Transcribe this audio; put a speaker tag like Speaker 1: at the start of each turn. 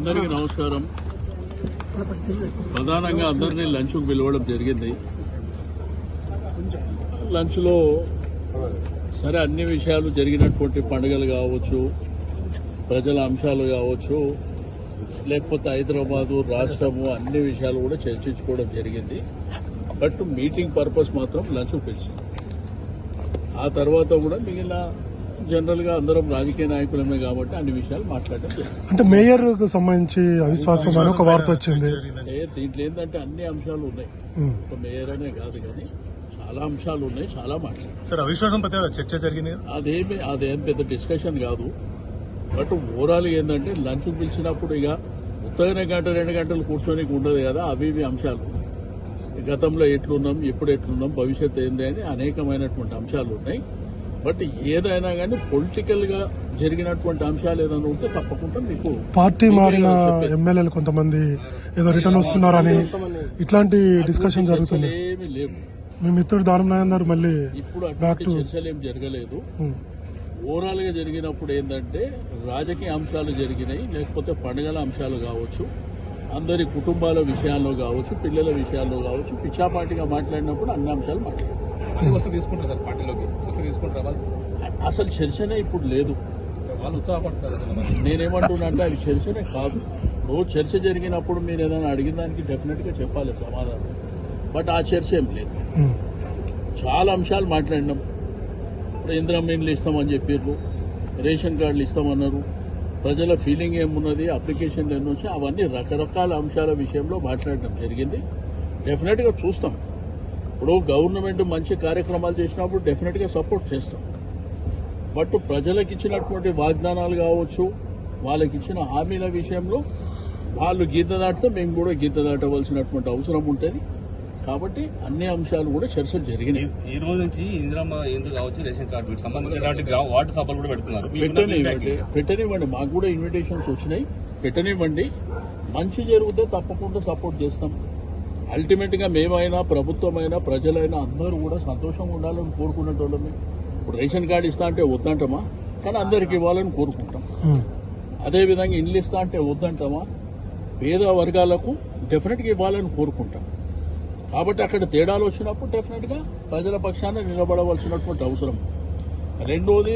Speaker 1: అందరికీ నమస్కారం. ప్రధానంగా అందరినీ లంచ్కు పిలవడం జరిగింది. లంచ్లో సరే అన్ని విషయాలు జరిగినటువంటి పండుగలు కావచ్చు ప్రజల అంశాలు కావచ్చు లేకపోతే హైదరాబాదు రాష్ట్రము అన్ని విషయాలు కూడా చర్చించుకోవడం జరిగింది. బట్ మీటింగ్ పర్పస్ మాత్రం లంచ్ పిలిచింది. ఆ తర్వాత కూడా మిగిలిన జనరల్గా అందరం రాజకీయ నాయకులమే కాబట్టి అన్ని విషయాలు మాట్లాడడం జరిగింది
Speaker 2: అంటే మేయర్కు సంబంధించి అవిశ్వాసం అని ఒక వార్త వచ్చింది.
Speaker 1: దీంట్లో ఏంటంటే అన్ని అంశాలు ఉన్నాయి. ఒక మేయర్ అనే కాదు కానీ చాలా అంశాలు ఉన్నాయి చాలా మాట్లాడారు.
Speaker 3: సార్ అవిశ్వాసం పట్ల చర్చ జరిగింది?
Speaker 1: అదేమి అదేం పెద్ద డిస్కషన్ కాదు. బట్ ఓవరాల్ ఏంటంటే లంచ్ పిలిచినప్పుడు ఇక ఉత్తగానే గంట రెండు గంటలు కూర్చొని ఉండదు కదా అవి ఇవి అంశాలు. గతంలో ఎట్లున్నాం ఎప్పుడు ఎట్లున్నాం భవిష్యత్తు ఏంది అని అనేకమైనటువంటి అంశాలు ఉన్నాయి. బట్ ఏదైనా కానీ పొలిటికల్గా జరిగినటువంటి అంశాలు ఏదైనా ఉంటే తప్పకుండా మీకు
Speaker 2: పార్టీ మారిన. ఎమ్మెల్యేలు కొంతమంది ఏదో రిటర్న్ వస్తున్నారని ఇట్లాంటి డిస్కషన్ జరుగుతుంది
Speaker 1: ఏమి లేవు
Speaker 2: మీ మిత్రుడు దానం నాయన్నారు మళ్ళీ
Speaker 1: ఇప్పుడు చర్చలు ఏం జరగలేదు. ఓవరాల్గా జరిగినప్పుడు ఏంటంటే రాజకీయ అంశాలు జరిగినాయి లేకపోతే పండుగల అంశాలు కావచ్చు అందరి కుటుంబాల విషయాల్లో కావచ్చు పిల్లల విషయాల్లో కావచ్చు పిచ్చాపాటిగా మాట్లాడినప్పుడు అన్ని అంశాలు మాట్లాడారు
Speaker 4: అది వస్తే తీసుకుంటారు సార్ పార్టీలోకి వస్తే తీసుకుంటారు వాళ్ళు?
Speaker 1: అసలు చర్చనే ఇప్పుడు లేదు.
Speaker 4: వాళ్ళు ఉత్సాహపడతారు.
Speaker 1: నేనేమంటున్నా అంటే అది చర్చనే కాదు. రోజు చర్చ జరిగినప్పుడు మీరు ఏదైనా అడిగిన దానికి డెఫినెట్గా చెప్పాలి సమాధానం. బట్ ఆ చర్చ ఏం లేదు. చాలా అంశాలు మాట్లాడినాం. ఇప్పుడు ఇందిరమ్మ ఇండ్లు ఇస్తామని చెప్పారు రేషన్ కార్డులు ఇస్తామన్నారు. ప్రజల ఫీలింగ్ ఏమున్నది అప్లికేషన్లు ఎన్ని వచ్చాయి అవన్నీ రకరకాల అంశాల విషయంలో మాట్లాడడం జరిగింది. డెఫినెట్గా చూస్తాం. ఇప్పుడు గవర్నమెంట్ మంచి కార్యక్రమాలు చేసినప్పుడు డెఫినెట్గా సపోర్ట్ చేస్తాం. బట్ ప్రజలకు ఇచ్చినటువంటి వాగ్దానాలు కావచ్చు వాళ్ళకి ఇచ్చిన హామీల విషయంలో వాళ్ళు గీత దాటితే మేము కూడా గీత దాటవలసినటువంటి అవసరం ఉంటుంది. కాబట్టి అన్ని అంశాలు కూడా చర్చ జరిగినాయి.
Speaker 5: ఈ రోజు నుంచి ఇందిరమ్మ ఎందుకు కావచ్చు రేషన్ కార్డు సంబంధించినటువంటి గ్రా- వార్డు సభలు కూడా పెడుతున్నారు.
Speaker 1: పెట్టనివ్వండి? పెట్టనివ్వండి. మాకు కూడా ఇన్విటేషన్స్ వచ్చినాయి. పెట్టనివ్వండి. మంచి జరిగితే తప్పకుండా సపోర్ట్ చేస్తాం. అల్టిమేట్గా మేమైనా ప్రభుత్వమైనా ప్రజలైనా అందరూ కూడా సంతోషంగా ఉండాలని కోరుకునేటోళ్ళమే. ఇప్పుడు రేషన్ కార్డు ఇస్తా అంటే వద్దంటామా? కానీ అందరికి ఇవ్వాలని కోరుకుంటాం. అదేవిధంగా ఇల్లు ఇస్తా అంటే వద్దంటామా? పేద వర్గాలకు డెఫినెట్గా ఇవ్వాలని కోరుకుంటాం. కాబట్టి అక్కడ తేడాలు వచ్చినప్పుడు డెఫినెట్గా ప్రజల పక్షాన నిలబడవలసినటువంటి అవసరం. రెండోది